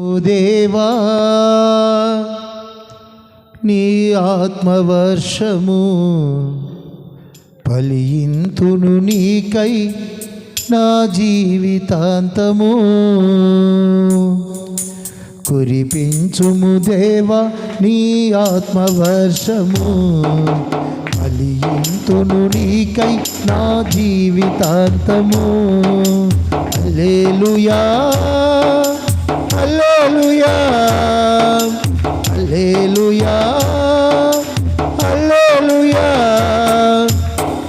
దేవా నీ ఆత్మవర్షము ఫలింతును నీకై నా జీవితాంతము. కురిపించుము దేవా నీ ఆత్మవర్షము ఫలింతును నీకై నా జీవితాంతము. హల్లెలూయా. హల్లెలూయా హల్లెలూయా హల్లెలూయా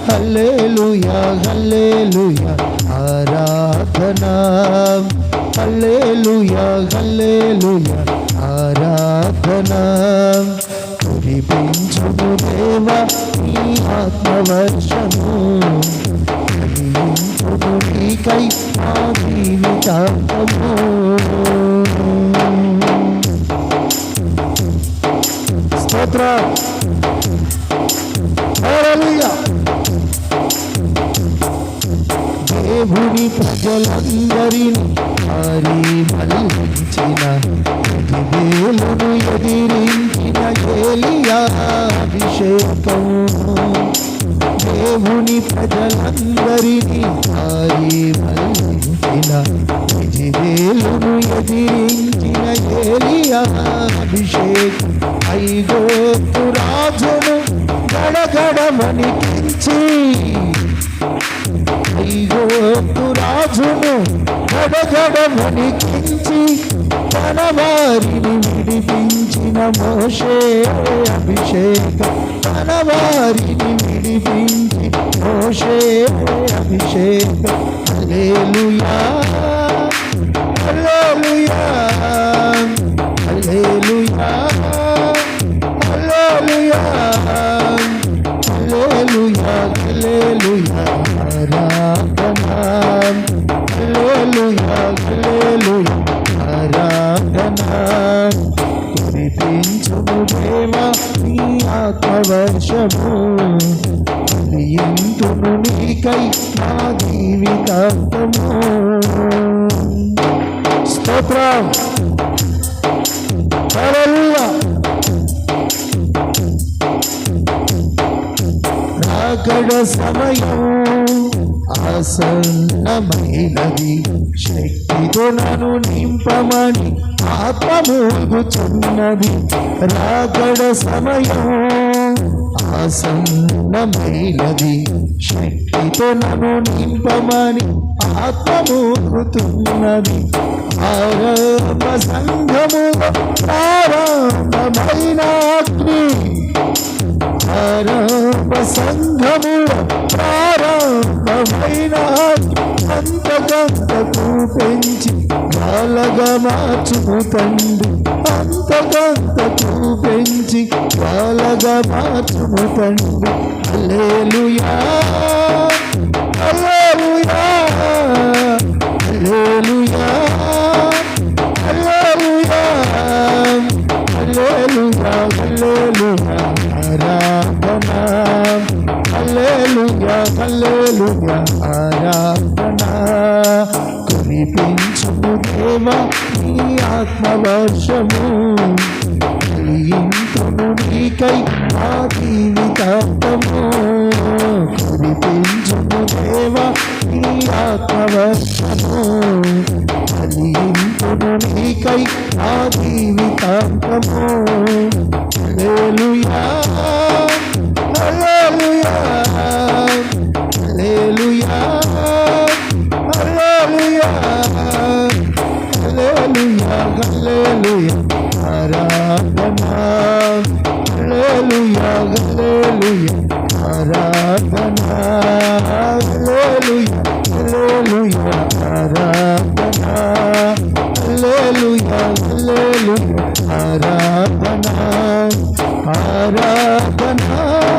హల్లెలూయా హల్లెలూయా ఆరాధన హల్లెలూయా హల్లెలూయా ఆరాధన కురిపించుము దేవా నీ ఆత్మవర్షము కురిపించుము నీకై నా జీవితాంతము స్తోత్రం హల్లెలూయా దేవుని ప్రజలందరినీ మారి మల్లించిన వేలును ఎదిరించిన ఏలియా అభిషేకం దేవుని ప్రజలందరినీ మారి మల్లించిన వేలును ఎదిరించిన ఏలియా అభిషేకం ఐగోతు రాజును గడగడమణికించి ఐగోతు రాజును గడగడమణికించి తన వారిని విడిపించిన మోషే అభిషేకం తన వారిని విడిపించి మోషే అభిషేకం హల్లెలూయా హల్లెలూయా హల్లెలూయా కురిపించుము దేవా నీ ఆత్మవర్షము. ఇంతును నీకై నా జీవితాంతము. స్తోత్రం. హల్లెలూయా. రాకడ సమయం. ప్రసన్నమైనది శక్తితో నన్ను నింపమని ఆత్మమూగుచున్నది. రాగడ సమయం ఆసన్నమైనది. శక్తితో నన్ను నింపమని ఆత్మమూగుతున్నది. ఆరంభ సంఘము ప్రారంభమైన అగ్ని ఆరంభ సంఘము ప్రారంభమైన అంతకంతకు పెంచి బాలగా మార్చుము తండ్రి అంతకంతకు పెంచి బాలగా మార్చుము తండ్రి. హల్లెలూయా. హల్లెలూయా హల్లెలూయా హల్లెలూయా ఆరాధన. కురిపించుము దేవా నీ ఆత్మవర్షము. ఇంతును నీకై నా జీవితాంతము. కురిపించుము దేవా నీ ఆత్మవర్షము. ఇంతును నీకై నా జీవితాంతము. హల్లెలూయా. Hallelujah, hallelujah, Aradhana. Hallelujah, hallelujah, Aradhana. Hallelujah, hallelujah, Aradhana. Hallelujah, hallelujah, Aradhana. Aradhana.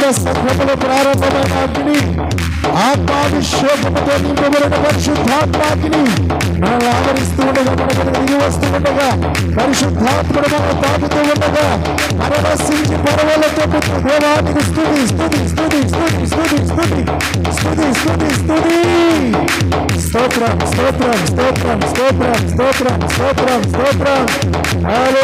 శ్రమలు ప్రారంభమైన అగ్ని ఆత్మాభిషేకంతో నింపబడిన పరిశుద్ధాత్మాగ్ని మనల్ని ఆదరిస్తూ ఉండగా మనకు దిగి వస్తూ ఉండగా పరిశుద్ధాత్ముడు మనం తాకుతూ ఉండగా పరవశించి పరవలతో దేవానికి స్థుతి స్థుతి స్థుతి స్థుతి స్థుతి స్థుతి స్థుతి స్థుతి స్థుతి. స్తోత్రం స్తోత్రం స్తోత్రం స్తోత్రం స్తోత్రం స్తోత్రం స్తోత్రం. హలో